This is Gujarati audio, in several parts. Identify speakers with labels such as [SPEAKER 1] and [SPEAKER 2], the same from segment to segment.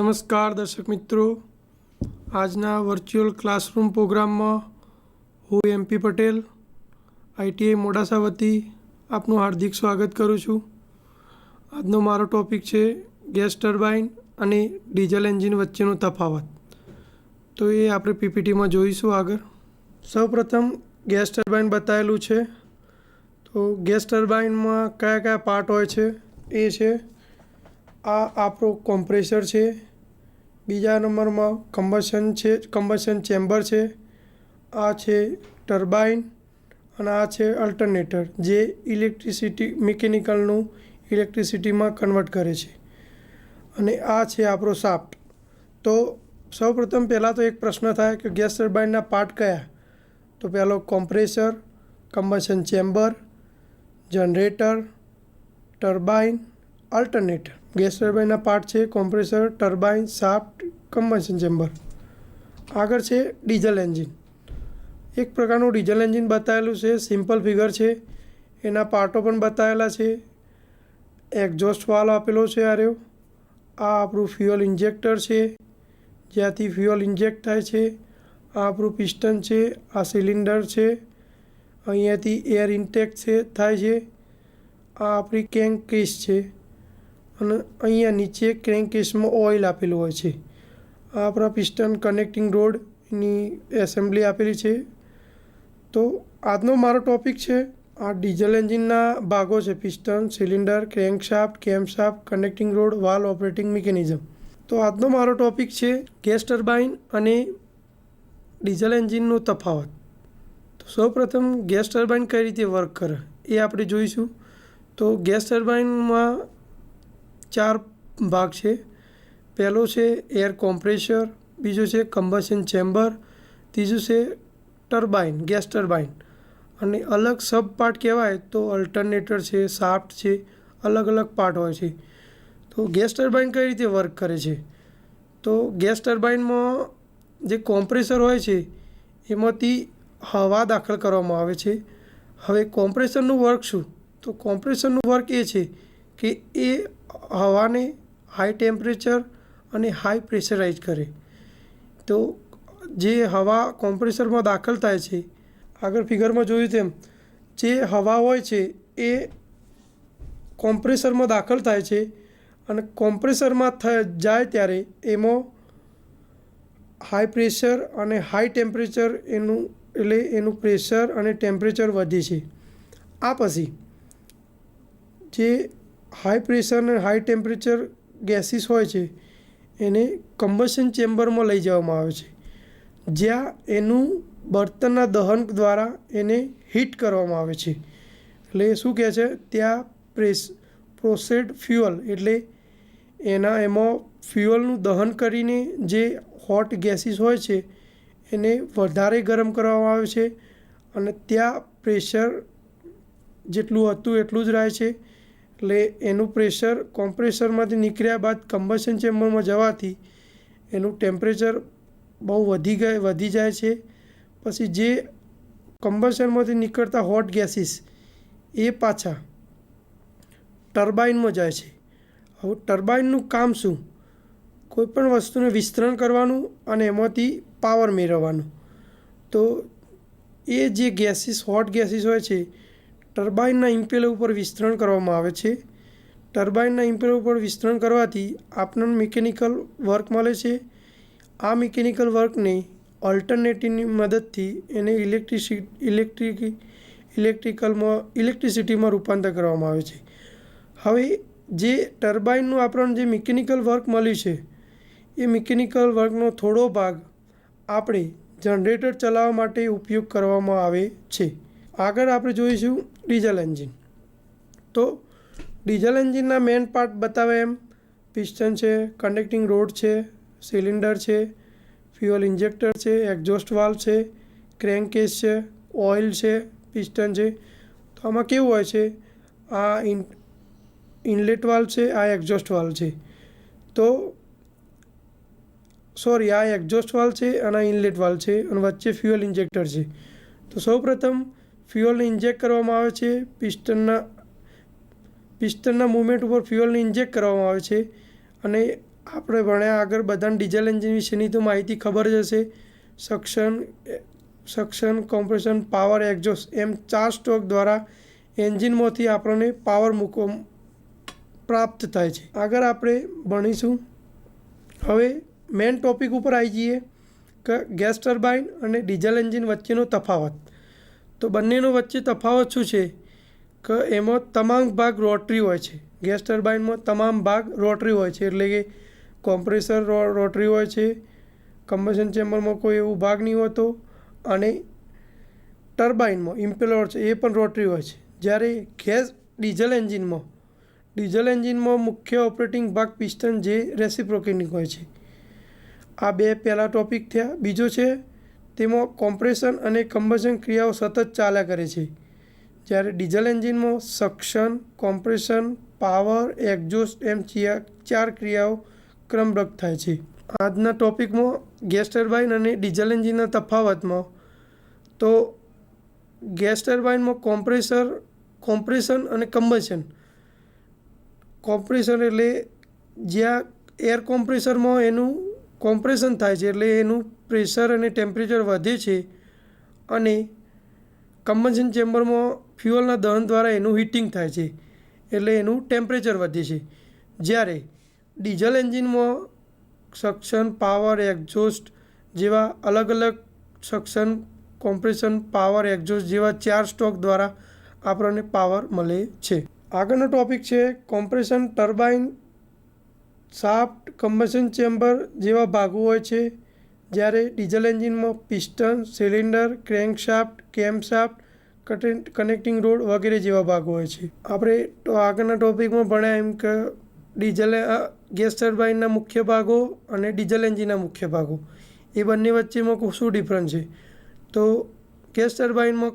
[SPEAKER 1] નમસ્કાર દર્શક મિત્રો. આજના વર્ચ્યુઅલ ક્લાસરૂમ પ્રોગ્રામમાં હું એમપી પટેલ આઈટીઆઈ મોડાસા વતી આપનું હાર્દિક સ્વાગત કરું છું. આજનો મારો ટૉપિક છે ગેસ ટર્બાઇન અને ડીઝલ એન્જિન વચ્ચેનો તફાવત. તો એ આપણે પીપીટીમાં જોઈશું આગળ. સૌપ્રથમ ગેસ ટર્બાઇન બતાવેલું છે. તો ગેસ ટર્બાઇનમાં કયા કયા પાર્ટ હોય છે? એ છે, આ આપણો કોમ્પ્રેસર છે બીજા નંબરમાં કમ્બશન છે, કમ્બશન ચેમ્બર છે. આ છે ટર્બાઇન અને આ છે અલ્ટરનેટર, જે ઇલેક્ટ્રિસિટી, મિકેનિકલનું ઇલેક્ટ્રિસિટીમાં કન્વર્ટ કરે છે. અને આ છે આપણો સાફ્ટ તો સૌપ્રથમ પહેલાં તો એક પ્રશ્ન થાય કે ગેસ ટર્બાઇનના પાર્ટ કયા? તો પહેલો compressor, combustion chamber, generator, turbine, alternator. Gas ટર્બાઇનના part છે, compressor, turbine shaft combustion chamber. આગળ છે ડીઝલ એન્જિન. એક પ્રકારનું ડીઝલ એન્જિન બતાવેલું છે, સિમ્પલ ફિગર છે. એના પાર્ટો પણ બતાવેલા છે. એક્ઝોસ્ટ વાલ આપેલો છે આ રહ્યો. આ આપણું ફ્યુઅલ ઇન્જેક્ટર છે. જ્યાંથી ફ્યુઅલ ઇન્જેક્ટ થાય છે. આ આપણું પિસ્ટન છે, આ સિલિન્ડર છે. અહીંયાથી એર ઇન્ટેક છે, થાય છે. આ આપણી કેંગ કેસ છે. અને અહીંયા નીચે ક્રેન્ક કેસમાં ઓઇલ આપેલું હોય છે. આ આપણા પિસ્ટન કનેક્ટિંગ રોડની એસેમ્બલી આપેલી છે. તો આજનો મારો ટોપિક છે, આ ડીઝલ એન્જિનના ભાગો છે, piston, cylinder, crankshaft, camshaft, connecting rod, valve operating mechanism. તો આજનો મારો ટોપિક છે, ગેસ ટર્બાઇન અને ડીઝલ એન્જિનનો તફાવત. તો સૌપ્રથમ ગેસ ટર્બાઇન કઈ રીતે વર્ક કરે એ આપણે જોઈશું. તો ગેસ ટર્બાઇનમાં ચાર ભાગ છે. પહેલો છે એર કોમ્પ્રેશર બીજો છે કમ્બશન ચેમ્બર, ત્રીજું છે ટર્બાઇન, ગેસ ટર્બાઇન. અને અલગ સબ પાર્ટ કહેવાય તો અલ્ટરનેટર છે સાફ્ટ છે, અલગ અલગ પાર્ટ હોય છે. તો ગેસ ટર્બાઇન કઈ રીતે વર્ક કરે છે? તો ગેસ ટર્બાઇનમાં જે કોમ્પ્રેસર હોય છે, એમાંથી હવા દાખલ કરવામાં આવે છે. હવે કોમ્પ્રેસરનું વર્ક શું? તો કોમ્પ્રેસરનું વર્ક એ છે કે એ હવાને હાઈ ટેમ્પરેચર અને હાઈ પ્રેશરાઇઝ કરે. તો જે હવા કોમ્પ્રેસરમાં દાખલ થાય છે, આગળ ફિગરમાં જોયું તેમ, જે હવા હોય છે એ કોમ્પ્રેસરમાં દાખલ થાય છે અને કોમ્પ્રેસરમાં થ, જાય ત્યારે એમાં હાઈ પ્રેશર અને હાઈ ટેમ્પરેચર એનું, એટલે એનું પ્રેશર અને ટેમ્પરેચર વધે છે. આ પછી જે હાઈ પ્રેશર અને હાઈ ટેમ્પરેચર ગેસીસ હોય છે, એને કમ્બશન ચેમ્બરમાં લઈ જવામાં આવે છે. જ્યાં એનું બળતણના દહન દ્વારા એને હીટ કરવામાં આવે છે. એટલે શું કહે છે? ત્યાં પ્રેસ પ્રોસેડ ફ્યુઅલ એટલે એના એમાં ફ્યુઅલનું દહન કરીને જે હોટ ગેસીસ હોય છે, એને વધારે ગરમ કરવામાં આવે છે અને ત્યાં પ્રેશર જેટલું હતું એટલું જ રહે છે. એટલે એનું પ્રેશર કોમ્પ્રેસરમાંથી નીકળ્યા બાદ કમ્બશન ચેમ્બરમાં જવાથી એનું ટેમ્પરેચર બહુ વધી ગયા, વધી જાય છે. પછી જે કમ્બશનમાંથી નીકળતા હોટ ગેસીસ, એ પાછા ટર્બાઇનમાં જાય છે. હવે ટર્બાઇનનું કામ શું? કોઈપણ વસ્તુને વિસ્તરણ કરવાનું અને એમાંથી પાવર મેળવવાનું. તો એ જે ગેસીસ, હોટ ગેસીસ હોય છે ટર્બાઇનના ઇમ્પેલર ઉપર વિસ્તરણ કરવામાં આવે છે. ટર્બાઇનના ઇમ્પેલર ઉપર વિસ્તરણ કરવાથી આપણને મિકેનિકલ વર્ક મળે છે. આ મિકેનિકલ વર્કને ઓલ્ટરનેટિવની મદદથી એને ઇલેક્ટ્રિસી, ઇલેક્ટ્રિક, ઇલેક્ટ્રિકલમાં, ઇલેક્ટ્રિસિટીમાં રૂપાંતર કરવામાં આવે છે. હવે જે ટર્બાઇનનું આપણને જે મિકેનિકલ વર્ક મળ્યું છે, એ મિકેનિકલ વર્કનો થોડો ભાગ આપણે જનરેટર ચલાવવા માટે ઉપયોગ કરવામાં આવે છે. આગળ આપણે જોઈશું ડીઝલ એન્જિન. તો ડીઝલ એન્જિનના મેઇન પાર્ટ બતાવે એમ. પિસ્ટન છે, કનેક્ટિંગ રોડ છે, સિલિન્ડર છે, ફ્યુઅલ ઇન્જેક્ટર છે, એક્ઝોસ્ટ વાલ્વ છે ક્રેન્ક કેસ છે, ઓઇલ છે, પિસ્ટન છે. તો આમાં કેવું હોય છે? આ ઇન, ઇનલેટ વાલ્વ છે, આ એક્ઝોસ્ટ વાલ્વ છે. તો સોરી, આ એક્ઝોસ્ટ વાલ્વ છે અને આ ઇનલેટ વાલ્વ છે અને વચ્ચે ફ્યુઅલ ઇન્જેક્ટર છે. તો સૌપ્રથમ ફ્યુઅલને ઇન્જેક્ટ કરવામાં આવે છે. પિસ્ટનના પિસ્ટનના મૂવમેન્ટ ઉપર ફ્યુઅલને ઇન્જેક્ટ કરવામાં આવે છે. અને આપણે ભણ્યા આગળ બધાને ડીઝલ એન્જિન વિશેની તો માહિતી ખબર જ હશે. Suction suction, compression, power, exhaust એમ ચાર સ્ટ્રોક દ્વારા એન્જિનમાંથી આપણને પાવર મૂકો પ્રાપ્ત થાય છે. આગળ આપણે ભણીશું. હવે મેઇન ટોપિક ઉપર આવી જઈએ. કે, ગેસ ટર્બાઇન અને ડીઝલ એન્જિન વચ્ચેનો તફાવત. તો બંનેનો વચ્ચે તફાવત શું છે? કે, એમાં તમામ ભાગ રોટરી હોય છે. ગેસ ટર્બાઇનમાં તમામ ભાગ રોટરી હોય છે. એટલે કે કોમ્પ્રેસર રોટરી હોય છે. કમ્બશન ચેમ્બરમાં કોઈ એવું ભાગ નહીં હોતો. અને ટર્બાઇનમાં ઇમ્પેલર છે, એ પણ રોટરી હોય છે. જ્યારે ગેસ ડીઝલ એન્જિનમાં ડીઝલ એન્જિનમાં મુખ્ય ઓપરેટિંગ ભાગ પિસ્ટન જે રેસિપ્રોકેટિંગ હોય છે. આ બે પહેલા ટોપિક થયા. બીજો છે તેમાં કોમ્પ્રેશન અને કમ્બશન ક્રિયાઓ સતત ચાલ્યા કરે છે. જ્યારે ડીઝલ એન્જિનમાં સક્શન, કોમ્પ્રેશન, પાવર, એક્ઝોસ્ટ એમ ચાર ક્રિયાઓ ક્રમબદ્ધ થાય છે. આજના ટોપિકમાં ગેસ ટર્બાઇન અને ડીઝલ એન્જિનના તફાવતમાં. તો ગેસ ટર્બાઇનમાં કોમ્પ્રેસર, કોમ્પ્રેશન અને કમ્બશન. કોમ્પ્રેશન એટલે જ્યાં એર કોમ્પ્રેસરમાં એનું કોમ્પ્રેશન થાય છે એટલે એનું પ્રેશર અને ટેમ્પરેચર વધે છે અને કમ્બન્શન ચેમ્બરમાં ફ્યુઅલના દહન દ્વારા એનું હીટિંગ થાય છે એટલે એનું ટેમ્પરેચર વધે છે. જ્યારે ડીઝલ એન્જિનમાં સક્શન, પાવર, એક્ઝોસ્ટ જેવા અલગ અલગ સક્શન, કોમ્પ્રેશન, પાવર, એક્ઝોસ્ટ જેવા ચાર સ્ટોક દ્વારા આપણને પાવર મળે છે. આગળનો ટોપિક છે compression turbine shaft combustion chamber જેવા ભાગો હોય છે, જ્યારે ડીઝલ એન્જિનમાં piston, cylinder, crankshaft camshaft connecting rod વગેરે જેવા ભાગો હોય છે. આપણે આગળના ટોપિકમાં ભણ્યા એમ કે ડીઝલ ગેસ ટર્બાઇનના મુખ્ય ભાગો અને ડીઝલ એન્જિનના મુખ્ય ભાગો. એ બંને વચ્ચેમાં શું ડિફરન્સ છે? તો gas ટર્બાઇનમાં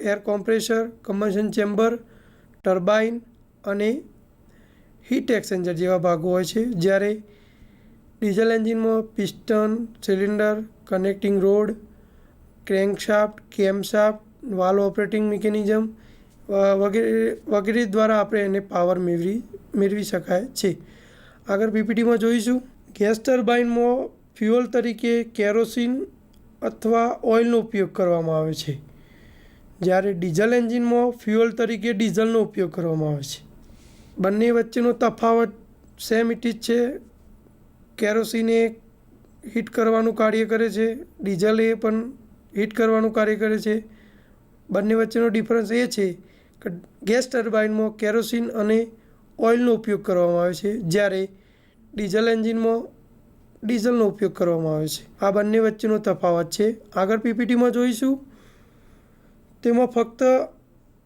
[SPEAKER 1] air compressor combustion chamber turbine અને હીટ એક્સચેન્જર જેવા ભાગો હોય છે, જ્યારે ડીઝલ એન્જિનમાં piston, cylinder, connecting rod, crankshaft, camshaft valve operating mechanism વગેરે વગેરે દ્વારા આપણે એને પાવર મેળવી મેળવી શકાય છે. આગળ પીપીટીમાં જોઈશું. ગેસ ટર્બાઇનમાં ફ્યુઅલ તરીકે કેરોસીન અથવા ઓઇલનો ઉપયોગ કરવામાં આવે છે. જ્યારે ડીઝલ એન્જિનમાં ફ્યુઅલ તરીકે ડીઝલનો ઉપયોગ કરવામાં આવે છે. બંને વચ્ચેનો તફાવત સેમ ઇટ ઇઝ છે. કેરોસીન હીટ કરવાનું કાર્ય કરે છે. ડીઝલ એ પણ હીટ કરવાનું કાર્ય કરે છે. બંને વચ્ચેનો ડિફરન્સ એ છે કે ગેસ ટર્બાઇનમાં કેરોસીન અને ઓઇલનો ઉપયોગ કરવામાં આવે છે, જ્યારે ડીઝલ એન્જિનમાં ડીઝલનો ઉપયોગ કરવામાં આવે છે. આ બંને વચ્ચેનો તફાવત છે. આગળ પીપીટીમાં જોઈશું. તેમાં ફક્ત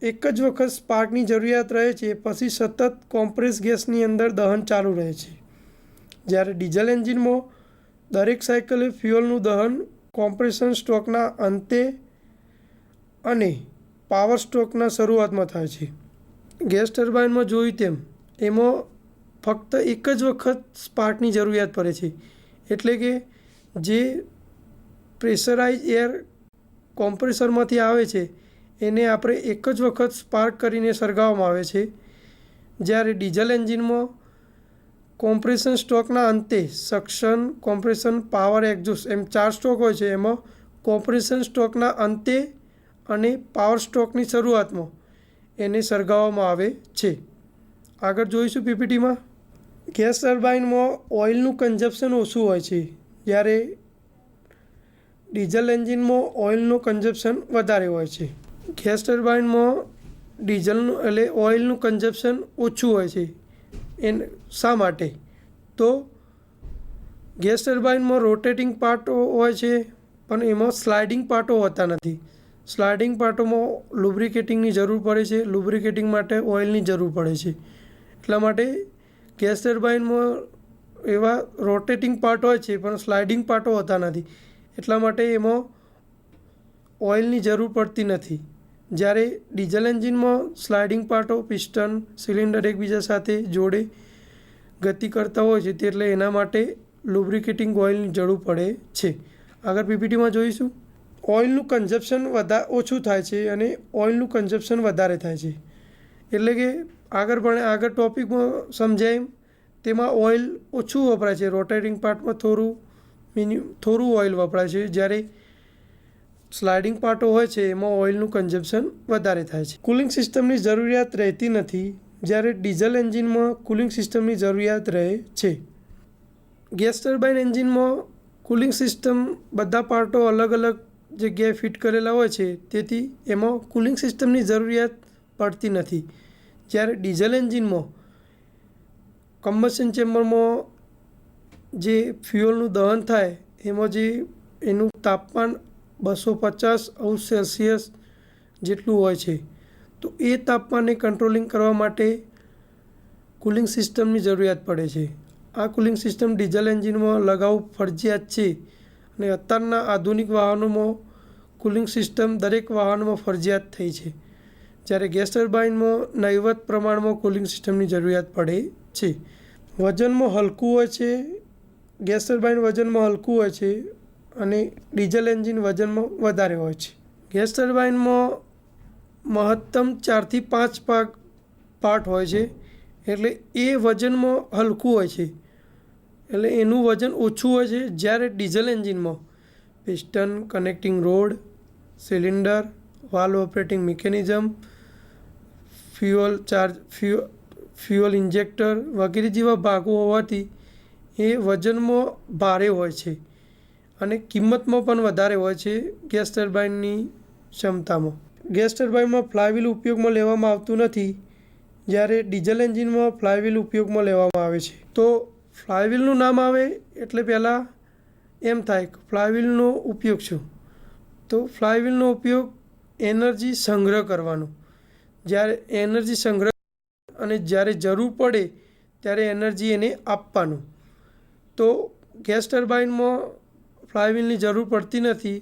[SPEAKER 1] એક જ વખત સ્પાર્કની જરૂરિયાત રહે છે, પછી સતત કોમ્પ્રેસ ગેસની અંદર દહન ચાલુ રહે છે. જ્યારે ડીઝલ એન્જિનમાં દરેક સાયકલે ફ્યુઅલનું દહન કોમ્પ્રેશન સ્ટ્રોકના અંતે અને પાવર સ્ટ્રોકના શરૂઆતમાં થાય છે. ગેસ ટર્બાઇનમાં જોયું તેમ, એમાં ફક્ત એક જ વખત સ્પાર્કની જરૂરિયાત પડે છે, એટલે કે જે પ્રેશરાઇઝ એર કોમ્પ્રેસરમાંથી આવે છે એને આપણે એક જ વખત સ્પાર્ક કરીને સળગાવવામાં આવે છે. જ્યારે ડીઝલ એન્જિનમાં કોમ્પ્રેશન સ્ટ્રોકના અંતે સક્શન, કોમ્પ્રેશન, પાવર એક્ઝોસ્ટ એમ ચાર સ્ટ્રોક હોય છે. એમાં કોમ્પ્રેશન સ્ટ્રોકના અંતે અને પાવર સ્ટ્રોકની શરૂઆતમાં એને સળગાવવામાં આવે છે. આગળ જોઈશું પીપીટીમાં. ગેસ ટર્બાઇનમાં ઓઇલનું કન્ઝપ્શન ઓછું હોય છે. જ્યારે ડીઝલ એન્જિનમાં ઓઇલનું કન્ઝપ્શન વધારે હોય છે. ગેસ ટર્બાઇનમાં ડીઝલનું એટલે ઓઇલનું કન્ઝપ્શન ઓછું હોય છે. એ શા માટે? તો ગેસ ટર્બાઇનમાં રોટેટિંગ પાર્ટો હોય છે, પણ એમાં સ્લાઇડિંગ પાર્ટો હોતા નથી. સ્લાઇડિંગ પાર્ટોમાં લુબ્રિકેટિંગની જરૂર પડે છે લુબ્રિકેટિંગ માટે ઓઇલની જરૂર પડે છે. એટલા માટે ગેસ ટર્બાઇનમાં એવા રોટેટિંગ પાર્ટ હોય છે, પણ સ્લાઇડિંગ પાર્ટો હોતા નથી. એટલા માટે એમાં ઓઇલની જરૂર પડતી નથી. જ્યારે ડીઝલ એન્જિનમાં સ્લાઇડિંગ પાર્ટો, પિસ્ટન, સિલિન્ડર એકબીજા સાથે જોડે ગતિ કરતા હોય છે, એટલે એના માટે લુબ્રિકેટિંગ ઓઇલની જરૂર પડે છે. આગળ પીપીટીમાં જોઈશું. ઓઇલનું કન્ઝપ્શન વધા, ઓછું થાય છે અને ઓઇલનું કન્ઝપ્શન વધારે થાય છે. એટલે કે આગળ પણ આગળ ટોપિકમાં સમજાય તેમાં ઓઇલ ઓછું વપરાય છે. રોટેટિંગ પાર્ટમાં થોડું મિનિ, થોડું ઓઇલ વપરાય છે. જ્યારે સ્લાઇડિંગ પાર્ટો હોય છે, એમાં ઓઇલનું કન્ઝમ્પશન વધારે થાય છે. કુલિંગ સિસ્ટમની જરૂરિયાત રહેતી નથી જ્યારે ડીઝલ એન્જિનમાં કુલિંગ સિસ્ટમની જરૂરિયાત રહે છે. ગેસ ટર્બાઇન એન્જિનમાં કુલિંગ સિસ્ટમ બધા પાર્ટો અલગ અલગ જગ્યાએ ફિટ કરેલા હોય છે, તેથી એમાં કુલિંગ સિસ્ટમની જરૂરિયાત પડતી નથી. જ્યારે ડીઝલ એન્જિનમાં કમ્બશન ચેમ્બરમાં જે ફ્યુઅલનું દહન થાય, એમાં જે એનું તાપમાન બસો પચાસ અંશ સેલ્સિયસ જેટલું હોય છે. તો એ તાપમાનને કંટ્રોલિંગ કરવા માટે કુલિંગ સિસ્ટમની જરૂરિયાત પડે છે. આ કુલિંગ સિસ્ટમ ડીઝલ એન્જિનમાં લગાવવું ફરજિયાત છે અને અત્યારના આધુનિક વાહનોમાં કુલિંગ સિસ્ટમ દરેક વાહનોમાં ફરજિયાત થઈ છે. જ્યારે ગેસ ટર્બાઇનમાં નહીવત પ્રમાણમાં કુલિંગ સિસ્ટમની જરૂરિયાત પડે છે. વજનમાં હલકું હોય છે, ગેસ ટર્બાઇન વજનમાં હલકું હોય છે અને ડીઝલ એન્જિન વજનમાં વધારે હોય છે. ગેસ ટર્બાઇનમાં મહત્તમ ચારથી પાંચ પાક પાર્ટ હોય છે, એટલે એ વજનમાં હલકું હોય છે. એટલે એનું વજન ઓછું હોય છે જ્યારે ડીઝલ એન્જિનમાં piston, connecting rod, cylinder, valve operating mechanism, fuel charge, fu, fuel injector વગેરે જેવા ભાગો હોવાથી એ વજનમાં ભારે હોય છે. અને કિંમતમાં પણ વધારે હોય છે ગેસ ટર્બાઇનની ક્ષમતામાં. ગેસ ટર્બાઇનમાં ફ્લાયવ્હીલ ઉપયોગમાં લેવામાં આવતું નથી, જ્યારે ડીઝલ એન્જિનમાં ફ્લાયવ્હીલ ઉપયોગમાં લેવામાં આવે છે. તો ફ્લાયવ્હીલનું નામ આવે એટલે પહેલાં એમ થાય કે ફ્લાયવ્હીલનો ઉપયોગ શું? તો ફ્લાયવ્હીલનો ઉપયોગ એનર્જી સંગ્રહ કરવાનો. જ્યારે એનર્જી સંગ્રહ અને જ્યારે જરૂર પડે ત્યારે એનર્જી એને આપવાનું. તો ગેસ ટર્બાઇનમાં ફ્લાયવ્હીલની જરૂર પડતી નથી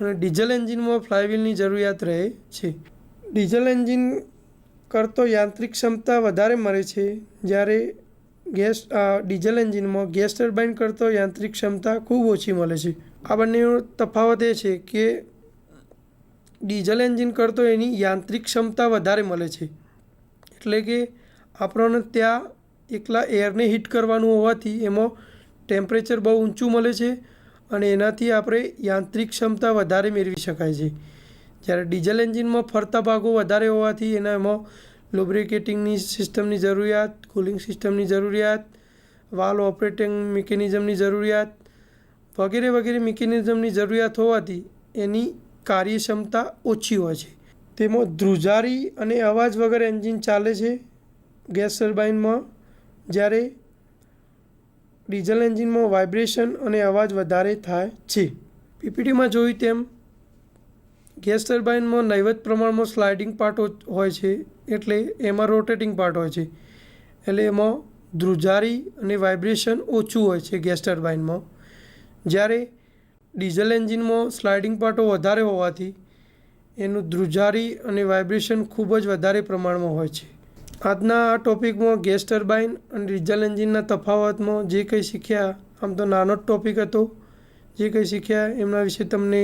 [SPEAKER 1] અને ડીઝલ એન્જિનમાં ફ્લાયવ્હીલની જરૂરિયાત રહે છે. ડીઝલ એન્જિન કરતો યાંત્રિક ક્ષમતા વધારે મળે છે. જ્યારે ગેસ ડીઝલ એન્જિનમાં ગેસ ટર્બાઇન કરતો યાંત્રિક ક્ષમતા ખૂબ ઓછી મળે છે. આ બંનેનો તફાવત એ છે કે ડીઝલ એન્જિન કરતો એની યાંત્રિક ક્ષમતા વધારે મળે છે. એટલે કે આપણને ત્યાં એકલા એરને હીટ કરવાનું હોવાથી એમાં ટેમ્પરેચર બહુ ઊંચું મળે છે અને એનાથી આપણે યાંત્રિક ક્ષમતા વધારે મેળવી શકાય છે. જ્યારે ડીઝલ એન્જિનમાં ફરતા ભાગો વધારે હોવાથી એના એમાં લુબ્રિકેટિંગની સિસ્ટમની જરૂરિયાત, કુલિંગ સિસ્ટમની જરૂરિયાત, વાલ ઓપરેટિંગ મિકેનિઝમની જરૂરિયાત વગેરે વગેરે મિકેનિઝમની જરૂરિયાત હોવાથી એની કાર્યક્ષમતા ઓછી હોય છે. તેમાં ધ્રુજારી અને અવાજ વગર એન્જિન ચાલે છે ગેસ ટર્બાઇનમાં. જ્યારે ડીઝલ એન્જિનમાં વાઇબ્રેશન અને અવાજ વધારે થાય છે. પીપીટીમાં જોયું તેમ, ગેસ ટર્બાઇનમાં નૈવત પ્રમાણમાં સ્લાઇડિંગ પાર્ટ હોય છે, એટલે એમાં રોટેટિંગ પાર્ટ હોય છે. એટલે એમાં ધ્રુજારી અને વાઇબ્રેશન ઓછું હોય છે ગેસ ટર્બાઇનમાં. જ્યારે ડીઝલ એન્જિનમાં સ્લાઇડિંગ પાર્ટો વધારે હોવાથી, એનું ધ્રુજારી અને વાઇબ્રેશન ખૂબ જ વધારે પ્રમાણમાં હોય છે. આજના આ ટોપિકમાં ગેસ ટર્બાઇન અને ડીઝલ એન્જિનના તફાવતમાં જે કંઈ શીખ્યા, આમ તો નાનો જ ટોપિક હતો. જે કંઈ શીખ્યા એમના વિશે તમને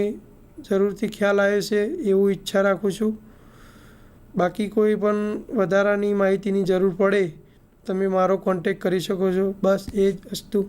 [SPEAKER 1] જરૂરથી ખ્યાલ આવ્યો છે એવું ઈચ્છા રાખું છું. બાકી કોઈ પણ વધારાની માહિતીની જરૂર પડે, તમે મારો કોન્ટેક કરી શકો છો. બસ એ જ વસ્તુ.